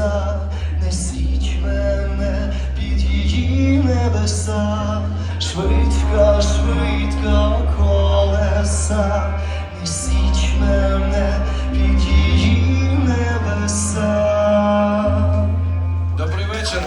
небеса, не січ мене під її небеса, швидка, швидка колеса, не січ мене під її небеса. Добрий вечір.